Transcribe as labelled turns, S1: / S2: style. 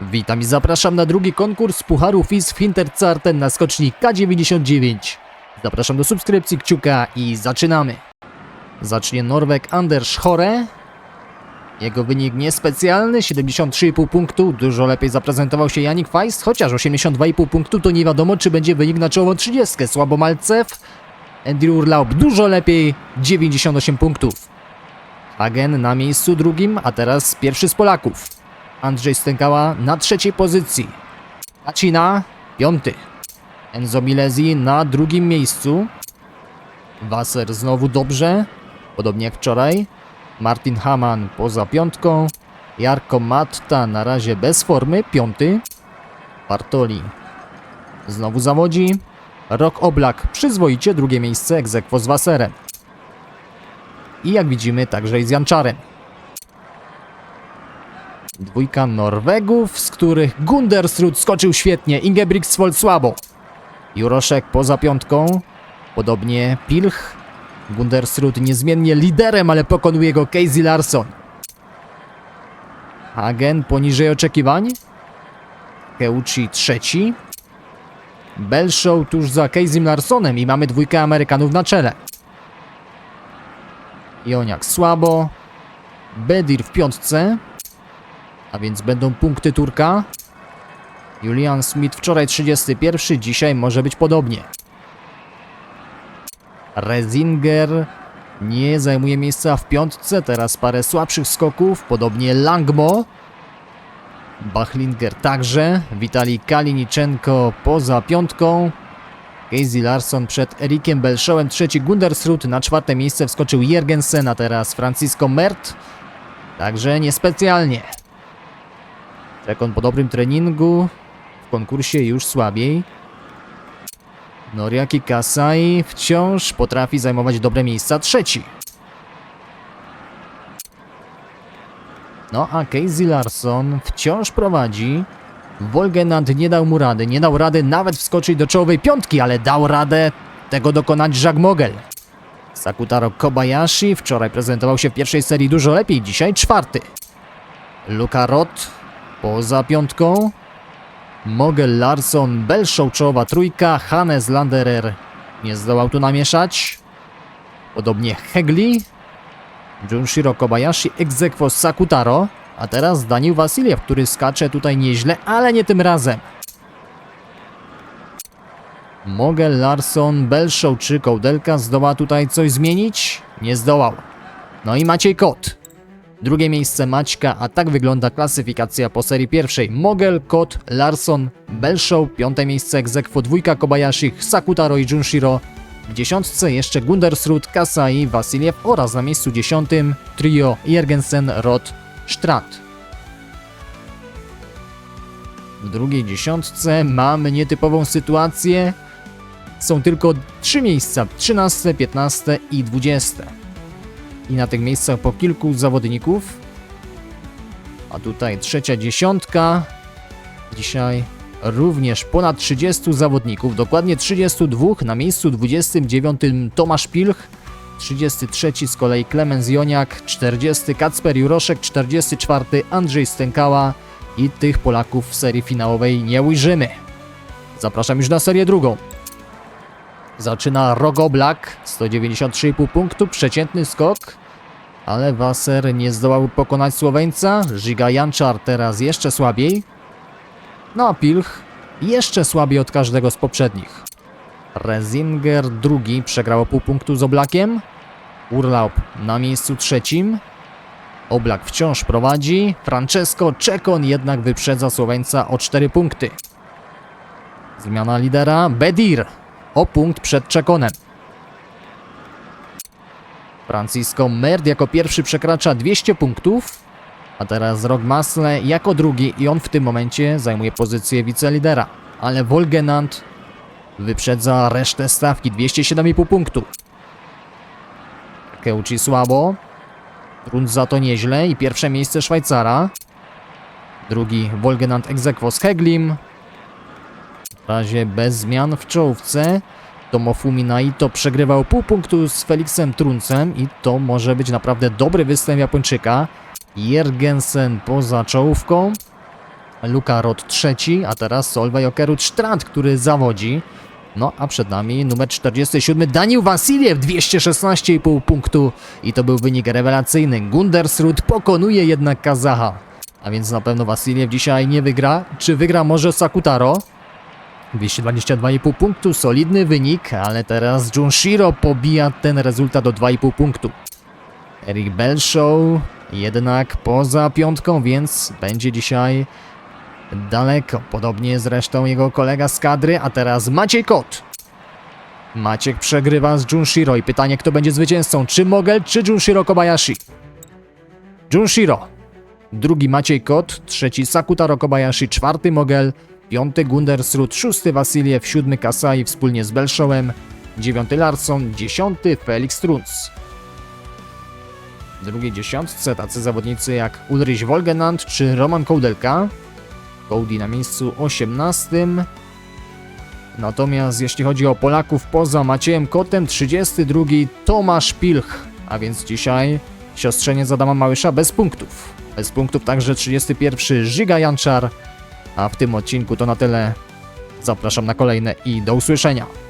S1: Witam i zapraszam na drugi konkurs Pucharu FIS Hintercarten na skoczni K99. Zapraszam do subskrypcji, kciuka i zaczynamy. Zacznie Norweg Anders Chore. Jego wynik niespecjalny, 73,5 punktu. Dużo lepiej zaprezentował się Janik Feist, chociaż 82,5 punktu to nie wiadomo, czy będzie wynik na czołową 30. Słabo Malcew. Andrew Urlaub dużo lepiej, 98 punktów. Hagen na miejscu drugim, a teraz pierwszy z Polaków. Andrzej Stękała na trzeciej pozycji. Kacina piąty. Enzo Milesi na drugim miejscu. Wasser znowu dobrze, podobnie jak wczoraj. Martin Haman poza piątką. Jarko Matta na razie bez formy, piąty. Bartoli znowu zawodzi. Rok Oblak przyzwoicie drugie miejsce egzekwo z Wasserem. I jak widzimy także i z Janczarem. Dwójka Norwegów, z których Gundersrud skoczył świetnie, Ingebrigtsvold słabo. Juroszek poza piątką, podobnie Pilch. Gundersrud niezmiennie liderem, ale pokonuje go Casey Larson. Hagen poniżej oczekiwań. Keuchi trzeci. Belshow tuż za Casey Larsonem i mamy dwójkę Amerykanów na czele. Joniak słabo. Bedir w piątce. A więc będą punkty Turka. Julian Smith wczoraj 31, dzisiaj może być podobnie. Rezinger nie zajmuje miejsca w piątce, teraz parę słabszych skoków, podobnie Langmo. Bachlinger także, Witali Kaliniczenko poza piątką. Casey Larson przed Erikiem Belshowem, trzeci Gundersrud, na czwarte miejsce wskoczył Jergensen, a teraz Francisco Mert. Także niespecjalnie. Czekon po dobrym treningu, w konkursie już słabiej. Noriaki Kasai wciąż potrafi zajmować dobre miejsca, trzeci. No a Casey Larson wciąż prowadzi. Wolgenand nie dał mu rady, nie dał rady nawet wskoczyć do czołowej piątki, ale dał radę tego dokonać Jacques Mogel. Sakutaro Kobayashi wczoraj prezentował się w pierwszej serii dużo lepiej, dzisiaj czwarty. Luka Roth poza piątką. Mogel Larson, Belshow czołowa trójka, Hannes Landerer nie zdołał tu namieszać. Podobnie Hegli, Junshiro Kobayashi, Exequo Sakutaro, a teraz Daniel Wasiliew, który skacze tutaj nieźle, ale nie tym razem. Mogel Larson, Belshow czy Kołdelka zdoła tutaj coś zmienić? Nie zdołał. No i Maciej Kot. Drugie miejsce Maćka, a tak wygląda klasyfikacja po serii pierwszej. Mogel, Kot, Larson, Belshow, piąte miejsce Egzekwo, dwójka Kobayashi, Sakutaro i Junshiro. W dziesiątce jeszcze Gundersrud, Kasai, Wasiliew oraz na miejscu dziesiątym trio Jergensen, Roth, Strat. W drugiej dziesiątce mamy nietypową sytuację. Są tylko trzy miejsca, 13, 15 i 20 i na tych miejscach po kilku zawodników. A tutaj trzecia dziesiątka. Dzisiaj również ponad 30 zawodników, dokładnie 32. Na miejscu 29 Tomasz Pilch, 33 z kolei Klemens Joniak, 40 Kacper Juroszek, 44 Andrzej Stękała i tych Polaków w serii finałowej nie ujrzymy. Zapraszam już na serię drugą. Zaczyna Rogo Black, 193,5 punktu, przeciętny skok, ale Wasser nie zdołał pokonać Słoweńca, Żyga Janczar teraz jeszcze słabiej, no a Pilch jeszcze słabiej od każdego z poprzednich. Rezinger drugi przegrał pół punktu z Oblakiem, Urlaub na miejscu trzecim, Oblak wciąż prowadzi, Francesco Czekon jednak wyprzedza Słoweńca o 4 punkty. Zmiana lidera, Bedir o punkt przed Czekonem. Francisco Merd jako pierwszy przekracza 200 punktów, a teraz Rok Masle jako drugi i on w tym momencie zajmuje pozycję wicelidera. Ale Wolgenand wyprzedza resztę stawki 207,5 punktu. Keuchi słabo, Rund za to nieźle i pierwsze miejsce Szwajcara. Drugi Wolgenand Exequo z Heglim, razie bez zmian w czołówce. Tomofumi Naito przegrywał pół punktu z Felixem Truncem i to może być naprawdę dobry występ Japończyka. Jergensen poza czołówką. Luka Rot trzeci, a teraz Solveig Okerud Strand, który zawodzi. No, a przed nami numer 47 Daniel Wasiliew, 216,5 punktu i to był wynik rewelacyjny. Gundersrud pokonuje jednak Kazacha. A więc na pewno Wasiliew dzisiaj nie wygra. Czy wygra może Sakutaro? 222,5 punktu, solidny wynik, ale teraz Junshiro pobija ten rezultat do 2,5 punktu. Eric Belshaw jednak poza piątką, więc będzie dzisiaj daleko. Podobnie zresztą jego kolega z kadry, a teraz Maciej Kot. Maciek przegrywa z Junshiro i pytanie kto będzie zwycięzcą, czy Mogel, czy Junshiro Kobayashi? Junshiro. Drugi Maciej Kot, trzeci Sakutaro Kobayashi, czwarty Mogel, piąty Gundersrud, szósty Wasiliew, siódmy Kasai wspólnie z Belshowem, dziewiąty Larson, dziesiąty Felix Strunz. W drugiej dziesiątce tacy zawodnicy jak Ulrich Wolgenand czy Roman Kołdelka. Kołdi na miejscu 18. Natomiast jeśli chodzi o Polaków poza Maciejem Kotem, 32 Tomasz Pilch, a więc dzisiaj siostrzeniec Adama Małysza bez punktów. Bez punktów także 31 Żyga Janczar, a w tym odcinku to na tyle. Zapraszam na kolejne i do usłyszenia.